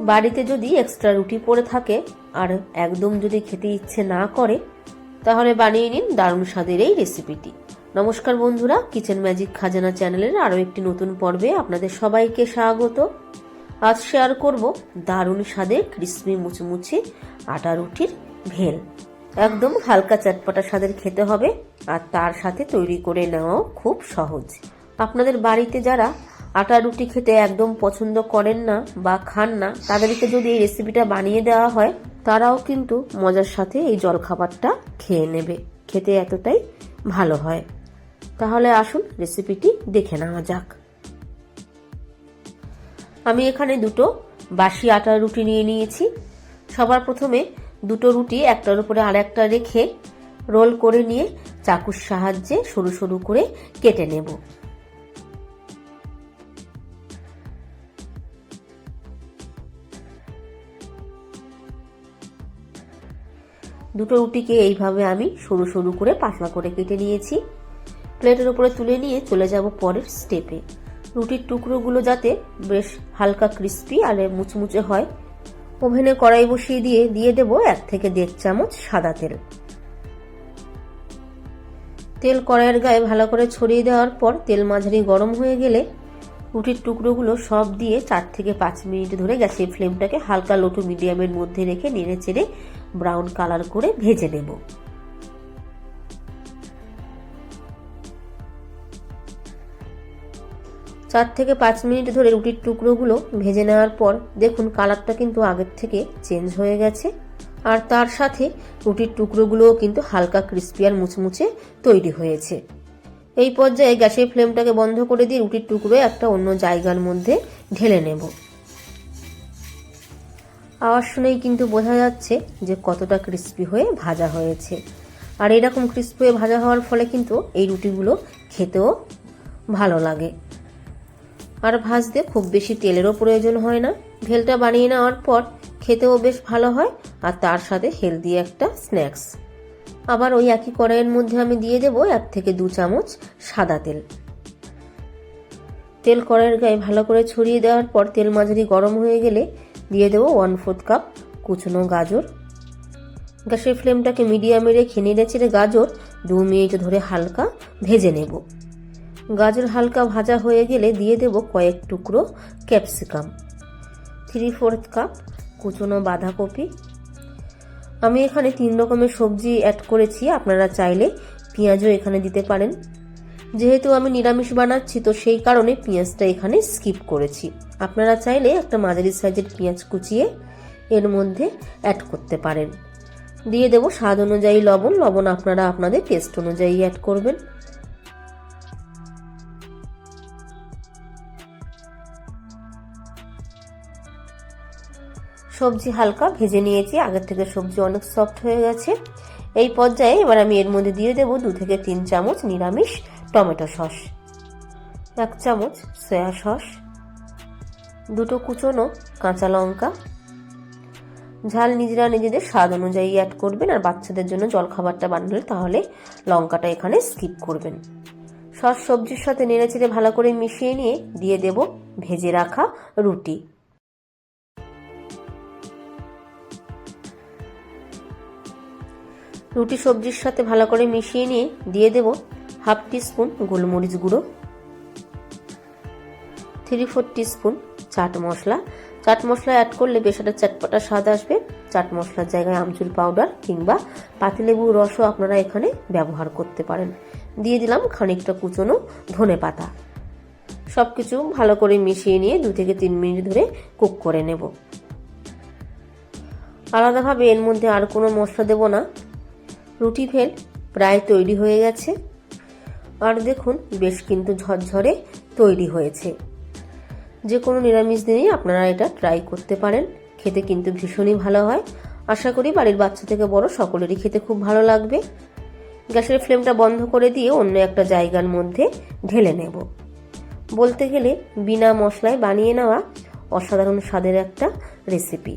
বাড়িতে যদি এক্সট্রা রুটি পড়ে থাকে আর একদম যদি খেতে ইচ্ছে না করে, তাহলে বানিয়ে নিন দারুণ স্বাদের এই রেসিপিটি নমস্কার বন্ধুরা কিচেন ম্যাজিক খাজানা চ্যানেলের আরও একটি নতুন পর্বে আপনাদের সবাইকে স্বাগত। আজ শেয়ার করব দারুণ স্বাদের ক্রিসপি মুচমুচে আটা রুটির ভেল। একদম হালকা চটপটা স্বাদের খেতে হবে আর তার সাথে তৈরি করে নেওয়াও খুব সহজ। আপনাদের বাড়িতে যারা আটা রুটি খেতে একদম পছন্দ করেন না বা খান না, তাদেরকে যদি এই রেসিপিটা বানিয়ে দেওয়া হয়, তারাও কিন্তু মজার সাথে এই জলখাবারটা খেয়ে নেবে। খেতে এতটাই ভালো হয়। তাহলে আসুন রেসিপিটি দেখে নেওয়া যাক। আমি এখানে দুটো বাসি আটার রুটি নিয়ে নিয়েছি। সবার প্রথমে দুটো রুটি একটার উপরে আর একটা রেখে রোল করে নিয়ে চাকুর সাহায্যে সরু সরু করে কেটে নেব। দুটো রুটিকে এইভাবে আমি সরু সরু করে পাতলা করে কেটে নিয়েছি। প্লেটের উপরে তুলে নিয়ে চলে যাব পরের স্টেপে রুটির টুকরোগুলো যাতে বেশ হালকা ক্রিস্পি আর মুচমুচে হয়। ওভেনে কড়াই বসিয়ে দিয়ে দিয়ে দেব এক থেকে দেড় চামচ সাদা তেল। তেল কড়াইয়ের গায়ে ভালো করে ছড়িয়ে দেওয়ার পর তেল মাঝারি গরম হয়ে গেলে রুটির টুকরোগুলো সব দিয়ে চার থেকে পাঁচ মিনিট ধরে গ্যাসের ফ্লেমটাকে হালকা লোটু মিডিয়ামের মধ্যে রেখে নেড়ে চেড়ে ব্রাউন কালার করে ভেজে নেব। চার থেকে পাঁচ মিনিট ধরে রুটির টুকরোগুলো ভেজে নেওয়ার পর দেখুন কালারটা কিন্তু আগের থেকে চেঞ্জ হয়ে গেছে। আর তার সাথে রুটির টুকরোগুলোও কিন্তু হালকা ক্রিস্পি আর মুচমুচে তৈরি হয়েছে। এই পর্যায়ে গ্যাসের ফ্লেমটাকে বন্ধ করে দিয়ে রুটির টুকরো একটা অন্য জায়গার মধ্যে ঢেলে নেব। আওয়াজ শুনেই কিন্তু বোঝা যাচ্ছে যে কতটা ক্রিস্পি হয়ে ভাজা হয়েছে। আর এরকম ক্রিস্পি হয়ে ভাজা হওয়ার ফলে কিন্তু এই রুটিগুলো খেতেও ভালো লাগে। আর ভাজতে খুব বেশি তেলেরও প্রয়োজন হয় না। ভেলটা বানিয়ে নেওয়ার পর খেতেও বেশ ভালো হয়, আর তার সাথে হেলদি একটা স্ন্যাক্স আবার ওই একই কড়াইয়ের মধ্যে আমি দিয়ে দেবো এক থেকে দু চামচ সাদা তেল। তেল কড়াইয়ের গায়ে ভালো করে ছড়িয়ে দেওয়ার পর তেল মাঝারি গরম হয়ে গেলে দিয়ে দেবো ওয়ান ফোর্থ কাপ কুচনো গাজর। গ্যাসের ফ্লেমটাকে মিডিয়ামে রেখে নেড়ে চেড়ে গাজর দু মিনিট ধরে হালকা ভেজে নেব। গাজর হালকা ভাজা হয়ে গেলে দিয়ে দেব কয়েক টুকরো ক্যাপসিকাম। থ্রি ফোর্থ কাপ কুচনো বাঁধাকপি। আমি এখানে তিন রকমের সবজি অ্যাড করেছি, আপনারা চাইলে পেঁয়াজও এখানে দিতে পারেন। যেহেতু আমি নিরামিষ বানাচ্ছি, তো সেই কারণে পেঁয়াজটা এখানে স্কিপ করেছি। আপনারা চাইলে একটা মাঝারি সাইজের পেঁয়াজ কুচিয়ে এর মধ্যে অ্যাড করতে পারেন। দিয়ে দেব স্বাদ অনুযায়ী লবণ। লবণ আপনারা আপনাদের টেস্ট অনুযায়ী অ্যাড করবেন। সবজি হালকা ভেজে নিয়েছি। আগের থেকে সবজি অনেক সফট হয়ে গেছে। এই পর্যায়ে এবার আমি এর মধ্যে দিয়ে দেবো দু থেকে তিন চামচ নিরামিষ টমেটো সস, এক চামচ সয়া সস, দুটো কুচনো কাঁচা লঙ্কা। ঝাল নিজেরা নিজেদের স্বাদ অনুযায়ী অ্যাড করবেন আর বাচ্চাদের জন্য জলখাবারটা বানালে তাহলে লঙ্কাটা এখানে স্কিপ করবেন। সস সবজির সাথে নেড়েচেড়ে ভালো করে মিশিয়ে নিয়ে দিয়ে দেব ভেজে রাখা রুটি। রুটি সবজির সাথে ভালো করে মিশিয়ে নিয়ে দিয়ে দেব হাফ টিস্পুন গোলমরিচ গুঁড়ো three four teaspoon chaat masala. Chaat masala add করলে বেশ একটা চটপটা স্বাদ আসবে। চাট মশলার জায়গায় আমচুর পাউডার কিংবা পাতিলেবুর রসও আপনারা এখানে ব্যবহার করতে পারেন। দিয়ে দিলাম খানিকটা কুচনো ধনে পাতা। সব কিছু ভালো করে মিশিয়ে নিয়ে দু থেকে তিন মিনিট ধরে কুক করে নেব। আলাদাভাবে এর মধ্যে আর কোনো মশলা দেব না। রুটি ফেল প্রায় তৈরি হয়ে গেছে। আর দেখুন, বেশ কিন্তু ঝরঝরে তৈরি হয়েছে। যে কোনো নিরামিষ দিনেই আপনারা এটা ট্রাই করতে পারেন। খেতে কিন্তু ভীষণই ভালো হয়। আশা করি বাড়ির বাচ্চা থেকে বড় সকলেরই খেতে খুব ভালো লাগবে। গ্যাসের ফ্লেমটা বন্ধ করে দিয়ে অন্য একটা জায়গার মধ্যে ঢেলে নেব। বলতে গেলে বিনা মশলায় বানিয়ে নেওয়া অসাধারণ স্বাদের একটা রেসিপি